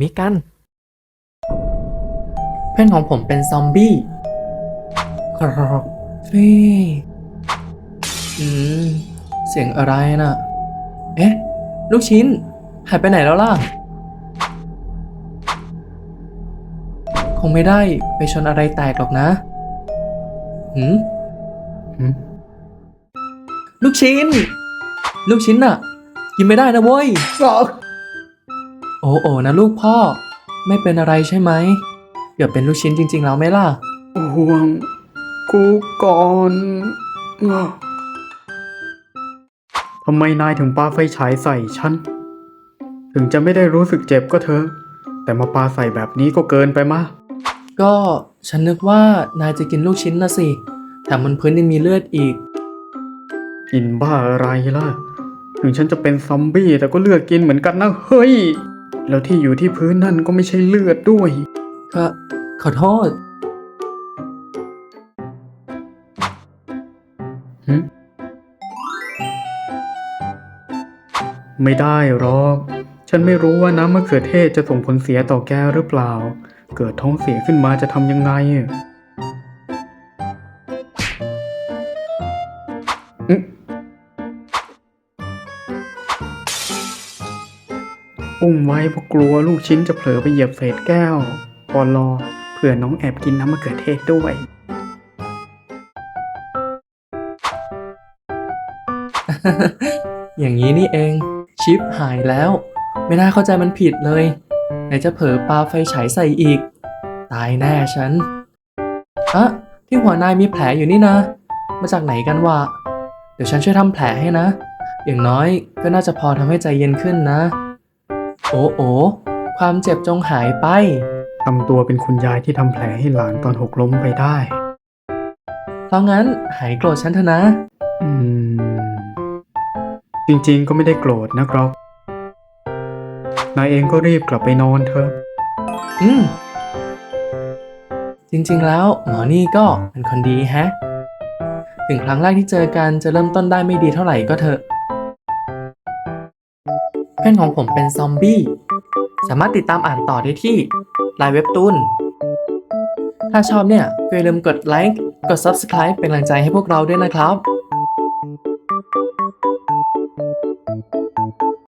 มิกัน เพื่อนของผมเป็นซอมบี้กรอกฟี่อืม เสียงอะไรน่ะ เอ๊ะ ลูกชิ้น หายไปไหนแล้วล่ะ คงไม่ได้ไปชนอะไรแตกหรอกนะหืมหืมลูกชิ้น ลูกชิ้นน่ะ กินไม่ได้นะเว้ย โอ้โอนะลูกพ่อ ไม่เป็นอะไรใช่ไหมเดี๋ยวเป็นลูกชิ้นจริง ๆ แล้วไหมล่ะ ห่วง กูก่อนทำไมนายถึงปาไฟฉายใส่ฉัน ถึงจะไม่ได้รู้สึกเจ็บก็เถอะแต่มาปาใส่แบบนี้ก็เกินไปมากก็ฉันนึกว่านายจะกินลูกชิ้นนะสิ แถมบนพื้นยังมีเลือดอีก กินบ้าอะไรล่ะ ถึงฉันจะเป็นซอมบี้แต่ก็เลือกกินเหมือนกันนะ เฮ้ย แล้วที่อยู่ที่พื้นนั่นก็ไม่ใช่เลือดด้วย ขอขอโทษหึไม่ได้หรอก ฉันไม่รู้ว่าน้ำมะเขือเทศจะส่งผลเสียต่อแกหรือเปล่า เกิดท้องเสียขึ้นมาจะทำยังไง อุ้มไว้เพราะกลัวลูกชิ้นจะเผลอไปเหยียบเศษแก้วปอลอเผื่อน้องแอบกินน้ำมะเขือเทศด้วย อย่างนี้นี่เอง ชิปหายแล้ว ไม่น่าเข้าใจมันผิดเลย ไหนจะเผลอปาไฟฉายใส่อีก ตายแน่ฉันอะที่หัวนายมีแผลอยู่นี่นะ มาจากไหนกันวะ เดี๋ยวฉันช่วยทำแผลให้นะ อย่างน้อยก็น่าจะพอทำให้ใจเย็นขึ้นนะ โอ้โอความเจ็บจงหายไป ทำตัวเป็นคุณยายที่ทำแผลให้หลานตอนหกล้มไปได้เพราะงั้นหายโกรธฉันเถอะนะ อืม จริงๆก็ไม่ได้โกรธนะครับ นายเองก็รีบกลับไปนอนเถอะ อืม จริงๆแล้วหมอนี่ก็เป็นคนดีแฮะ ถึงครั้งแรกที่เจอกันจะเริ่มต้นได้ไม่ดีเท่าไหร่ก็เถอะ เพื่อนของผมเป็นซอมบี้ สามารถติดตามอ่านต่อได้ที่ไลน์เว็บตูนถ้าชอบเนี่ยอย่าลืมกดไลค์ กด Subscribe เป็นกำลังใจให้พวกเราด้วยนะครับ